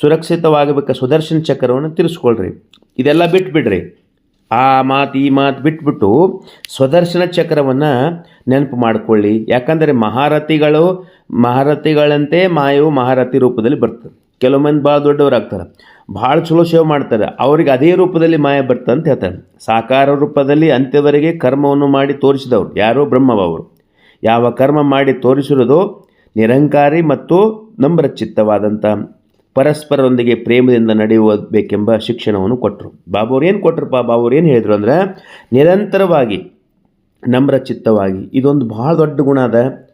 ಸುರಕ್ಷಿತವಾಗಬೇಕ ಸುದರ್ಶನ ಚಕ್ರವನ್ನು ತಿರ್ಸ್ಕೊಳ್ರಿ. ಇದೆಲ್ಲ ಬಿಟ್ಬಿಡ್ರಿ. ಆ ಮಾತು, ಈ ಮಾತು ಬಿಟ್ಬಿಟ್ಟು ಸ್ವದರ್ಶನ ಚಕ್ರವನ್ನು ನೆನಪು ಮಾಡಿಕೊಳ್ಳಿ. ಯಾಕಂದರೆ ಮಹಾರಥಿಗಳು, ಮಹಾರಥಿಗಳಂತೆ ಮಾಯವು ಮಹಾರಥಿ ರೂಪದಲ್ಲಿ ಬರ್ತದೆ. ಕೆಲವು ಮಂದಿ ಭಾಳ ದೊಡ್ಡವರಾಗ್ತಾರೆ. ಭಾಳ ಚಲೋ ಸೇವೆ ಮಾಡ್ತಾರೆ. ಅವ್ರಿಗೆ ಅದೇ ರೂಪದಲ್ಲಿ ಮಾಯ ಬರ್ತದೆ ಅಂತ ಹೇಳ್ತಾರೆ. ಸಾಕಾರ ರೂಪದಲ್ಲಿ ಅಂತ್ಯವರೆಗೆ ಕರ್ಮವನ್ನು ಮಾಡಿ ತೋರಿಸಿದವರು. ಯಾರೋ ಬ್ರಹ್ಮವರು ಯಾವ ಕರ್ಮ ಮಾಡಿ ತೋರಿಸಿರೋದು ನಿರಂಕಾರಿ ಮತ್ತು ನಮ್ರಚಿತ್ತವಾದಂಥ ಪರಸ್ಪರರೊಂದಿಗೆ ಪ್ರೇಮದಿಂದ ನಡೆಯಬೇಕೆಂಬ ಶಿಕ್ಷಣವನ್ನು ಕೊಟ್ಟರು. ಬಾಬುವ್ರು ಏನು ಕೊಟ್ಟರಪ್ಪ ಬಾಬುವ್ರು ಏನು ಹೇಳಿದ್ರು ಅಂದ್ರೆ, ನಿರಂತರವಾಗಿ, ನಮ್ರಚಿತ್ತವಾಗಿ, ಇದೊಂದು ಭಾಳ ದೊಡ್ಡ ಗುಣ ಅದ.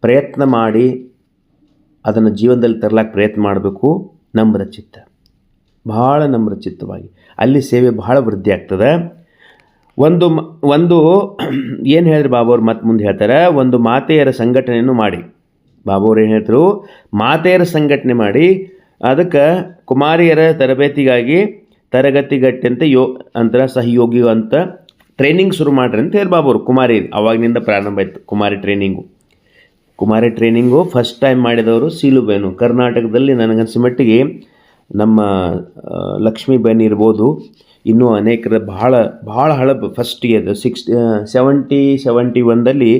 ಪ್ರಯತ್ನ ಮಾಡಿ, ಅದನ್ನು ಜೀವನದಲ್ಲಿ ತರ್ಲಾಕ ಪ್ರಯತ್ನ ಮಾಡಬೇಕು. ನಮ್ರ ಚಿತ್ತ ಭಾಳ ನಮ್ರ ಚಿತ್ತವಾಗಿ ಅಲ್ಲಿ ಸೇವೆ ಭಾಳ ವೃದ್ಧಿ ಆಗ್ತದೆ. ಒಂದು ಒಂದು ಏನು ಹೇಳಿದ್ರು ಬಾಬುವ್ರು? ಮತ್ತೆ ಮುಂದೆ ಹೇಳ್ತಾರೆ, ಒಂದು ಮಾತೆಯರ ಸಂಘಟನೆಯನ್ನು ಮಾಡಿ. ಬಾಬುವ್ರು ಏನು ಹೇಳ್ತರು ಮಾತೆಯರ ಸಂಘಟನೆ ಮಾಡಿ ಅದಕ್ಕೆ ಕುಮಾರಿಯರ ತರಬೇತಿಗಾಗಿ ತರಗತಿಗಟ್ಟೆ ಅಂತ ಯೋ, ಅಂತರ ಸಹಯೋಗಿ ಅಂತ ಟ್ರೈನಿಂಗ್ ಶುರು ಮಾಡ್ರಿ ಅಂತ ಹೇಳಿ ಬಾಬುವ್ರು ಕುಮಾರಿ, ಅವಾಗಿನಿಂದ ಪ್ರಾರಂಭ ಆಯಿತು ಕುಮಾರಿ ಟ್ರೈನಿಂಗು ಕುಮಾರಿ ಟ್ರೈನಿಂಗು ಫಸ್ಟ್ ಟೈಮ್ ಮಾಡಿದವರು ಸೀಲುಬೇನು ಕರ್ನಾಟಕದಲ್ಲಿ ನನಗನ್ಸಿದ ಮಟ್ಟಿಗೆ ನಮ್ಮ ಲಕ್ಷ್ಮಿ ಲಕ್ಷ್ಮೀಬೇನ್ ಇರ್ಬೋದು. ಇನ್ನೂ ಅನೇಕರ ಭಾಳ ಭಾಳ ಹಳಬ first year six seventy seventy ಒಂದಲ್ಲಿ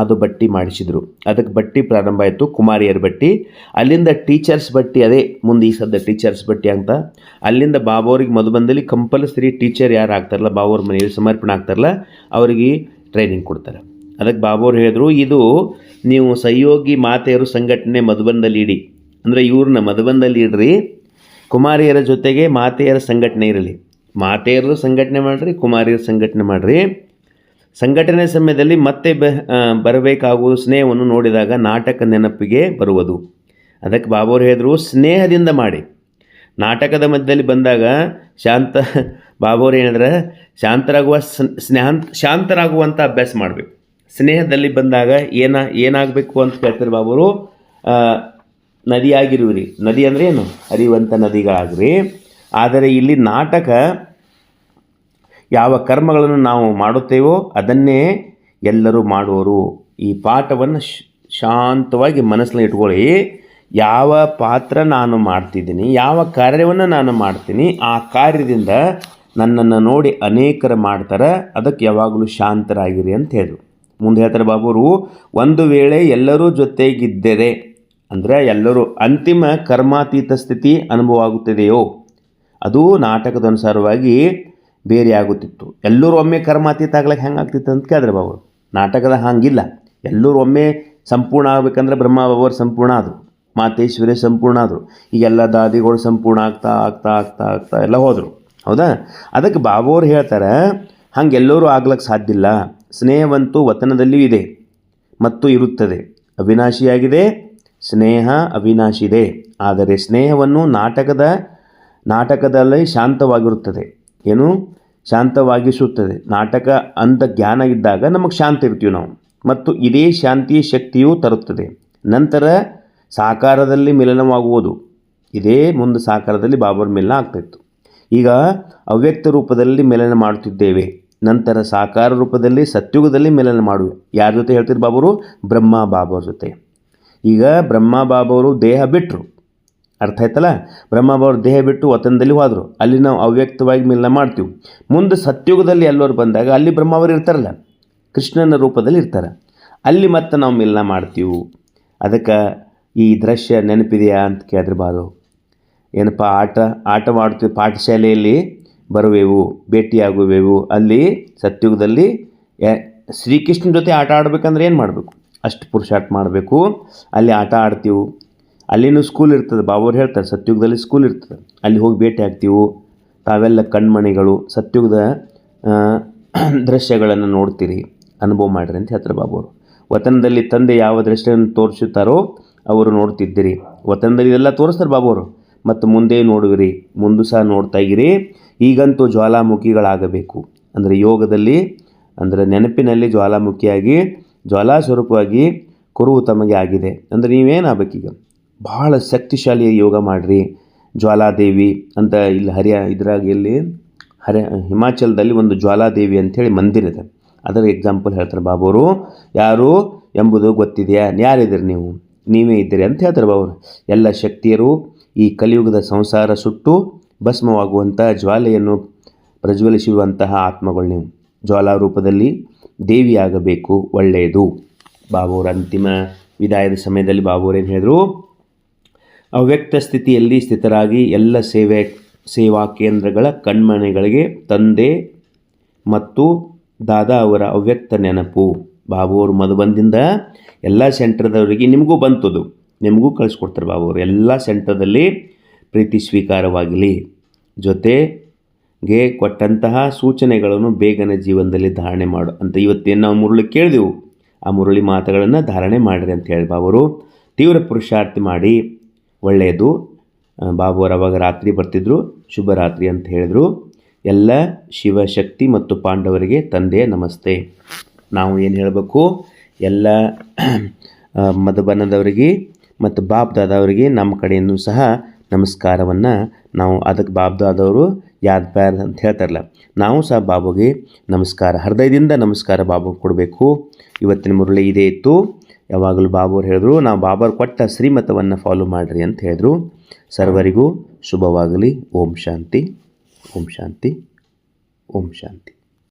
ಅದು ಬಟ್ಟಿ ಮಾಡಿಸಿದರು. ಅದಕ್ಕೆ ಬಟ್ಟಿ ಪ್ರಾರಂಭ ಆಯಿತು, ಕುಮಾರಿಯರ ಬಟ್ಟಿ. ಅಲ್ಲಿಂದ ಟೀಚರ್ಸ್ ಬಟ್ಟಿ, ಅದೇ ಮುಂದೆ ಈ ಸದ್ದ ಟೀಚರ್ಸ್ ಬಟ್ಟಿ ಅಂತ. ಅಲ್ಲಿಂದ ಬಾಬೋರಿಗೆ ಮಧುಬಂದಲ್ಲಿ ಕಂಪಲ್ಸರಿ ಟೀಚರ್ ಯಾರು ಆಗ್ತಾರಲ್ಲ ಬಾಬೋರ್ ಮನೆಯಲ್ಲಿ ಸಮರ್ಪಣೆ ಆಗ್ತಾರಲ್ಲ, ಅವರಿಗೆ ಟ್ರೈನಿಂಗ್ ಕೊಡ್ತಾರೆ. ಅದಕ್ಕೆ ಬಾಬೋರು ಹೇಳಿದ್ರು, ಇದು ನೀವು ಸಹಯೋಗಿ ಮಾತೆಯರು ಸಂಘಟನೆ ಮಧುಬಂದಲ್ಲಿ ಇಡಿ. ಅಂದರೆ ಇವ್ರನ್ನ ಮಧುಬಂದಲ್ಲಿ ಇಡ್ರಿ, ಕುಮಾರಿಯರ ಜೊತೆಗೆ ಮಾತೆಯರ ಸಂಘಟನೆ ಇರಲಿ. ಮಾತೆಯರು ಸಂಘಟನೆ ಮಾಡಿರಿ, ಕುಮಾರಿಯರ ಸಂಘಟನೆ ಮಾಡಿರಿ. ಸಂಘಟನೆ ಸಮಯದಲ್ಲಿ ಮತ್ತೆ ಬ ಆ, ಬರಬೇಕಾಗುವುದು ಸ್ನೇಹವನ್ನು ನೋಡಿದಾಗ ನಾಟಕ ನೆನಪಿಗೆ ಬರುವುದು. ಅದಕ್ಕೆ ಬಾಬೋರು ಹೇಳಿದ್ರು ಸ್ನೇಹದಿಂದ ಮಾಡಿ. ನಾಟಕದ ಮಧ್ಯದಲ್ಲಿ ಬಂದಾಗ ಶಾಂತ ಬಾಬೋರು ಏನಂದ್ರೆ ಶಾಂತರಾಗುವ ಸ್ನೇಹ ಸ್ನೇಹಾಂತ ಶಾಂತರಾಗುವಂಥ ಅಭ್ಯಾಸ ಮಾಡಬೇಕು. ಸ್ನೇಹದಲ್ಲಿ ಬಂದಾಗ ಏನ ಏನಾಗಬೇಕು ಅಂತ ಕೇಳ್ತಾರೆ ಬಾಬೋರು ಆ, ನದಿಯಾಗಿರುವಿರಿ. ನದಿ ಅಂದರೆ ಏನು? ಹರಿಯುವಂಥ ನದಿಗಳಾಗ್ರಿ. ಆದರೆ ಇಲ್ಲಿ ನಾಟಕ ಯಾವ ಕರ್ಮಗಳನ್ನು ನಾವು ಮಾಡುತ್ತೇವೋ ಅದನ್ನೇ ಎಲ್ಲರೂ ಮಾಡುವರು. ಈ ಪಾಠವನ್ನು ಶಾಂತವಾಗಿ ಮನಸ್ಸಲ್ಲಿ ಇಟ್ಕೊಳ್ಳಿ. ಯಾವ ಪಾತ್ರ ನಾನು ಮಾಡ್ತಿದ್ದೀನಿ, ಯಾವ ಕಾರ್ಯವನ್ನು ನಾನು ಮಾಡ್ತೀನಿ, ಆ ಕಾರ್ಯದಿಂದ ನನ್ನನ್ನು ನೋಡಿ ಅನೇಕರು ಮಾಡ್ತಾರೆ. ಅದಕ್ಕೆ ಯಾವಾಗಲೂ ಶಾಂತರಾಗಿರಿ ಅಂತ ಹೇಳಿದ್ರು ಮುಂದೆ ಹೇಳ್ತಾರೆ ಬಾಬುರು, ಒಂದು ವೇಳೆ ಎಲ್ಲರೂ ಜೊತೆಗಿದ್ದರೆ, ಅಂದರೆ ಎಲ್ಲರೂ ಅಂತಿಮ ಕರ್ಮಾತೀತ ಸ್ಥಿತಿ ಅನುಭವ ಆಗುತ್ತದೆಯೋ, ಅದು ನಾಟಕದ ಅನುಸಾರವಾಗಿ ಬೇರೆ ಆಗುತ್ತಿತ್ತು ಎಲ್ಲರೂ ಒಮ್ಮೆ ಕರ್ಮಾತೀತ ಆಗ್ಲಿಕ್ಕೆ ಹೆಂಗೆ ಆಗ್ತಿತ್ತು ಅಂತ ಕೇಳಿದ್ರೆ ಬಾಬು. ನಾಟಕದ ಹಾಗಿಲ್ಲ. ಎಲ್ಲರೂ ಒಮ್ಮೆ ಸಂಪೂರ್ಣ ಆಗ್ಬೇಕಂದ್ರೆ ಬ್ರಹ್ಮ ಬಾಬರು ಸಂಪೂರ್ಣ ಆದರು. ಮಾತೇಶ್ವರಿ ಸಂಪೂರ್ಣ ಆದರು. ಈಗೆಲ್ಲ ದಾದಿಗಳು ಸಂಪೂರ್ಣ ಆಗ್ತಾ ಆಗ್ತಾ ಆಗ್ತಾ ಆಗ್ತಾ ಎಲ್ಲ ಹೋದರು. ಹೌದಾ? ಅದಕ್ಕೆ ಬಾಬೋರು ಹೇಳ್ತಾರೆ ಹಂಗೆ ಎಲ್ಲರೂ ಆಗ್ಲಿಕ್ಕೆ ಸಾಧ್ಯ ಇಲ್ಲ. ಸ್ನೇಹವಂತೂ ವತನದಲ್ಲಿಯೂ ಇದೆ. ಮತ್ತು ಇರುತ್ತದೆ. ಅವಿನಾಶಿಯಾಗಿದೆ. ಸ್ನೇಹ ಅವಿನಾಶಿದೆ ಆದರೆ ಸ್ನೇಹವನ್ನು ನಾಟಕದ, ನಾಟಕದಲ್ಲಿ ಶಾಂತವಾಗಿರುತ್ತದೆ. ಏನು? ಶಾಂತವಾಗಿಸುತ್ತದೆ. ನಾಟಕ ಅಂತ ಜ್ಞಾನ ಇದ್ದಾಗ ನಮಗೆ ಶಾಂತ ಇರ್ತೀವಿ ನಾವು. ಮತ್ತು ಇದೇ ಶಾಂತಿಯ ಶಕ್ತಿಯು ತರುತ್ತದೆ. ನಂತರ ಸಾಕಾರದಲ್ಲಿ ಮಿಲನವಾಗುವುದು. ಇದೇ ಮುಂದೆ ಸಾಕಾರದಲ್ಲಿ ಬಾಬರ್ ಮಿಲನ ಆಗ್ತಾಯಿತ್ತು ಈಗ ಅವ್ಯಕ್ತ ರೂಪದಲ್ಲಿ ಮಿಲನ ಮಾಡುತ್ತಿದ್ದೇವೆ. ನಂತರ ಸಾಕಾರ ರೂಪದಲ್ಲಿ ಸತ್ಯುಗದಲ್ಲಿ ಮಿಲನ ಮಾಡುವೆ. ಯಾರ ಜೊತೆ ಹೇಳ್ತಿದ್ರು ಬಾಬರು? ಬ್ರಹ್ಮ ಬಾಬರ ಜೊತೆ. ಈಗ ಬ್ರಹ್ಮ ಬಾಬರು ದೇಹ ಬಿಟ್ಟರು ಅರ್ಥ ಆಯ್ತಲ್ಲ? ಬ್ರಹ್ಮ ಬಾಬರು ದೇಹ ಬಿಟ್ಟು ವತನದಲ್ಲಿ ಹೋದರು. ಅಲ್ಲಿ ನಾವು ಅವ್ಯಕ್ತವಾಗಿ ಮಿಲನ ಮಾಡ್ತೀವಿ. ಮುಂದೆ ಸತ್ಯುಗದಲ್ಲಿ ಎಲ್ಲರು ಬಂದಾಗ ಅಲ್ಲಿ ಬ್ರಹ್ಮಾವರು ಇರ್ತಾರಲ್ಲ? ಕೃಷ್ಣನ ರೂಪದಲ್ಲಿ ಇರ್ತಾರೆ. ಅಲ್ಲಿ ಮತ್ತೆ ನಾವು ಮಿಲನ ಮಾಡ್ತೀವಿ. ಅದಕ್ಕೆ ಈ ದೃಶ್ಯ ನೆನಪಿದೆಯಾ ಅಂತ ಕೇಳಿದ್ರೆ ಬಾರು. ಏನಪ್ಪ, ಆಟ ಆಟವಾಡ್ತೀವಿ ಪಾಠಶಾಲೆಯಲ್ಲಿ ಬರುವೆವು, ಭೇಟಿಯಾಗುವೆವು. ಅಲ್ಲಿ ಸತ್ಯುಗದಲ್ಲಿ ಶ್ರೀಕೃಷ್ಣ ಶ್ರೀಕೃಷ್ಣನ ಜೊತೆ ಆಟ ಆಡಬೇಕಂದ್ರೆ ಏನು ಮಾಡಬೇಕು? ಅಷ್ಟು ಪುರುಷಾರ್ಥ ಮಾಡಬೇಕು. ಅಲ್ಲಿ ಆಟ ಆಡ್ತೀವಿ. ಅಲ್ಲಿನೂ ಸ್ಕೂಲ್ ಇರ್ತದೆ. ಬಾಬೋರು ಹೇಳ್ತಾರೆ, ಸತ್ಯುಗದಲ್ಲಿ ಸ್ಕೂಲ್ ಇರ್ತದೆ. ಅಲ್ಲಿ ಹೋಗಿ ಭೇಟಿ ಆಗ್ತೀವಿ? ತಾವೆಲ್ಲ ಕಣ್ಮಣಿಗಳು, ಸತ್ಯುಗದ ದೃಶ್ಯಗಳನ್ನು ನೋಡ್ತೀರಿ, ಅನುಭವ ಮಾಡಿರಿ ಅಂತ ಹೇಳ್ತಾರೆ ಬಾಬೋರು. ವತನದಲ್ಲಿ ತಂದೆ ಯಾವ ದೃಶ್ಯವನ್ನು ತೋರಿಸುತ್ತಾರೋ, ಅವರು ನೋಡ್ತಿದ್ದೀರಿ. ವತನದಲ್ಲಿ ಎಲ್ಲ ತೋರಿಸ್ತಾರೆ ಬಾಬೋರು. ಮತ್ತು ಮುಂದೆ ನೋಡುವಿರಿ, ಮುಂದೆ ಸಹ ನೋಡ್ತಾ ಇರಿ ಈಗಂತೂ ಜ್ವಾಲಾಮುಖಿಗಳಾಗಬೇಕು. ಅಂದರೆ ಯೋಗದಲ್ಲಿ, ಅಂದರೆ ನೆನಪಿನಲ್ಲಿ ಜ್ವಾಲಾಮುಖಿಯಾಗಿ ಜ್ವಾಲಾ ಸ್ವರೂಪವಾಗಿ ಕುರುವು ತಮಗೆ ಆಗಿದೆ. ಅಂದರೆ ನೀವೇನಾಗಬೇಕೀಗ? ಭಾಳ ಶಕ್ತಿಶಾಲಿ ಯೋಗ ಮಾಡಿರಿ. ಜ್ವಾಲಾದೇವಿ ಅಂತ ಇಲ್ಲಿ ಹರಿಯ ಇದ್ರಾಗ ಇಲ್ಲಿ ಹರ, ಹಿಮಾಚಲದಲ್ಲಿ ಒಂದು ಜ್ವಾಲಾದೇವಿ ಅಂಥೇಳಿ ಮಂದಿರ ಇದೆ. ಅದರ ಎಕ್ಸಾಂಪಲ್ ಹೇಳ್ತಾರೆ ಬಾಬೋರು. ಯಾರು? ಎಂಬುದು ಗೊತ್ತಿದೆಯಾ? ಯಾರಿದ್ದೀರಿ ನೀವು? ನೀವೇ ಇದ್ದೀರಿ ಅಂತ ಹೇಳ್ತಾರೆ ಬಾಬೋರು. ಎಲ್ಲ ಶಕ್ತಿಯರು ಈ ಕಲಿಯುಗದ ಸಂಸಾರ ಸುಟ್ಟು ಭಸ್ಮವಾಗುವಂಥ ಜ್ವಾಲೆಯನ್ನು ಪ್ರಜ್ವಲಿಸುವಂತಹ ಆತ್ಮಗಳು ನೀವು. ಜ್ವಾಲಾ ರೂಪದಲ್ಲಿ ದೇವಿಯಾಗಬೇಕು, ಒಳ್ಳೆಯದು. ಬಾಬೋರ ಅಂತಿಮ ವಿದಾಯದ ಸಮಯದಲ್ಲಿ ಬಾಬುರೇನು ಹೇಳಿದರು? ಅವ್ಯಕ್ತ ಸ್ಥಿತಿಯಲ್ಲಿ ಸ್ಥಿತರಾಗಿ ಎಲ್ಲ ಸೇವೆ, ಸೇವಾ ಕೇಂದ್ರಗಳ ಕಣ್ಮನೆಗಳಿಗೆ ತಂದೆ ಮತ್ತು ದಾದಾ ಅವರ ಅವ್ಯಕ್ತ ನೆನಪು. ಬಾಬು ಅವರು ಮಧುಬಂದಿಂದ ಎಲ್ಲ ಸೆಂಟರ್ದವರಿಗೆ ನಿಮಗೂ ಬಂತದು. ನಿಮಗೂ ಕಳಿಸ್ಕೊಡ್ತಾರೆ ಬಾಬು ಅವರು ಎಲ್ಲ ಸೆಂಟರ್ದಲ್ಲಿ ಪ್ರೀತಿ ಸ್ವೀಕಾರವಾಗಲಿ. ಜೊತೆಗೆ ಕೊಟ್ಟಂತಹ ಸೂಚನೆಗಳನ್ನು ಬೇಗನೆ ಜೀವನದಲ್ಲಿ ಧಾರಣೆ ಮಾಡು ಅಂತ ಇವತ್ತೇನು ನಾವು ಮುರುಳಿ ಕೇಳಿದೆವು. ಆ ಮುರುಳಿ ಮಾತುಗಳನ್ನು ಧಾರಣೆ ಮಾಡಿರಿ ಅಂತ ಹೇಳಿ ಬಾಬರು ತೀವ್ರ ಪುರುಷಾರ್ಥಿ ಮಾಡಿ. ಒಳ್ಳೆಯದು ಬಾಬುವರು ಅವಾಗ ರಾತ್ರಿ ಬರ್ತಿದ್ರು ಶುಭರಾತ್ರಿ ಅಂತ ಹೇಳಿದರು. ಎಲ್ಲ ಶಿವಶಕ್ತಿ ಮತ್ತು ಪಾಂಡವರಿಗೆ ತಂದೆ, ನಮಸ್ತೆ. ನಾವು ಏನು ಹೇಳಬೇಕು? ಎಲ್ಲ ಮಧುಬನದವರಿಗೆ ಮತ್ತು ಬಾಬ್ ದಾದವರಿಗೆ ನಮ್ಮ ಕಡೆಯಿಂದ ಸಹ ನಮಸ್ಕಾರವನ್ನು ನಾವು ಅದಕ್ಕೆ ಬಾಬ್ ದಾದವರು ಯಾದ್ ಪ್ಯಾರ್ ಅಂತ ಹೇಳ್ತಾರಲ್ಲ, ನಾವು ಸಹ ಬಾಬುಗೆ ನಮಸ್ಕಾರ, ಹೃದಯದಿಂದ ನಮಸ್ಕಾರ ಬಾಬುಗೆ ಕೊಡಬೇಕು. ಇವತ್ತಿನ ಮುರುಳಿ ಇದೇ ಇತ್ತು. ಯಾವಾಗಲೂ ಬಾಬರ್ ಹೇಳಿದ್ರು, ನಾವು ಬಾಬರ್ ಕೊಟ್ಟ ಶ್ರೀಮತವನ್ನು ಫಾಲೋ ಮಾಡಿರಿ ಅಂತ ಹೇಳಿದ್ರು. ಸರ್ವರಿಗೂ ಶುಭವಾಗಲಿ. ಓಂ ಶಾಂತಿ. ಓಂ ಶಾಂತಿ. ಓಂ ಶಾಂತಿ.